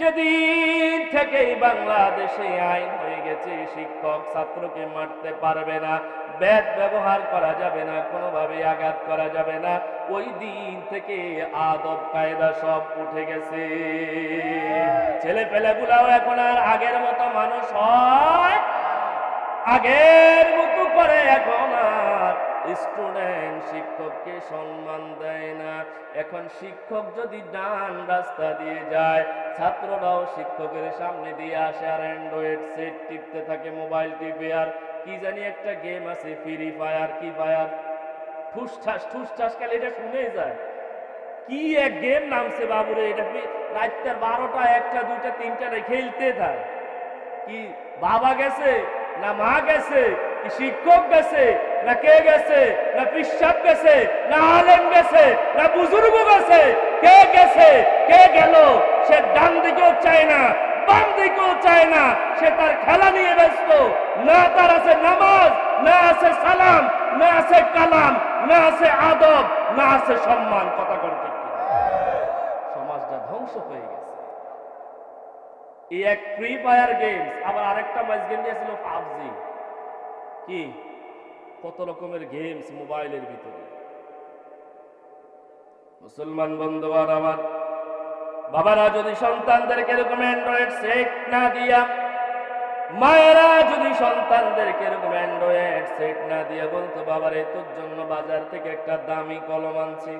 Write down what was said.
যেদিন থেকেই বাংলাদেশে আইন হয়ে গেছে, শিক্ষক ছাত্রকে মারতে পারবে না ব্যাট ব্যবহার করা যাবে না কোনোভাবে আঘাত করা যাবে না, ওই দিন থেকে আদব, কায়দা সব উঠে গেছে। ছেলে পেলেগুলাও এখন আর আগের মতো মানুষ হয়। আগের মতো করে এখন আর স্টুডেন্ট শিক্ষককে সম্মান দেয় না। এখন শিক্ষক যদি ডান রাস্তা দিয়ে যায় ছাত্ররাও শিক্ষকের সামনে দিয়ে আসে আর অ্যান্ড্রয়েড সেট টিপতে থাকে মোবাইল টিপে আর কি জানি একটা গেম আছে ফ্রি ফায়ার কি ফায়ার ঠুসঠাস ঠুসঠাস খেলে এটা শুনেই যায়। কি এক গেম নামছে বাবুরে, এটা রাত্রের বারোটা, একটা, দুইটা তিনটা খেলতে থাকে। কি বাবা গেছে, না মা গেছে, কি শিক্ষক গেছে, না কে গেছে, না পিসাব গেছে, না আলেম গেছে, না বুজুর্গ গেছে কে গেল সে ডান দিকেও চায় না বাম দিকেও চায় না, সে তার খেলা নিয়ে ব্যস্ত। না তার আছে নামাজ, না আছে সালাম, না আছে কালাম, না আছে আদব, না আছে সম্মান, কথা কিনা? সমাজটা ধ্বংস হয়ে গেছে। এই এক ফ্রি ফায়ার গেমস আবার আরেকটা ম্যাচ গেম দিয়েছিল পাবজি। কি? কত রকমের গেমস মোবাইলের ভিতরে। মুসলমান বন্ধুবান আমার বাবারা, যদি সন্তানদেরকে এরকম অ্যান্ড্রয়েড সেট না দিয়া, মায়েরা যদি সন্তানদেরকে এরকম অ্যান্ড্রয়েড সেট না দিয়া, বলতো বাবারে, তোর জন্য বাজার থেকে একটা দামি কলম আনছি।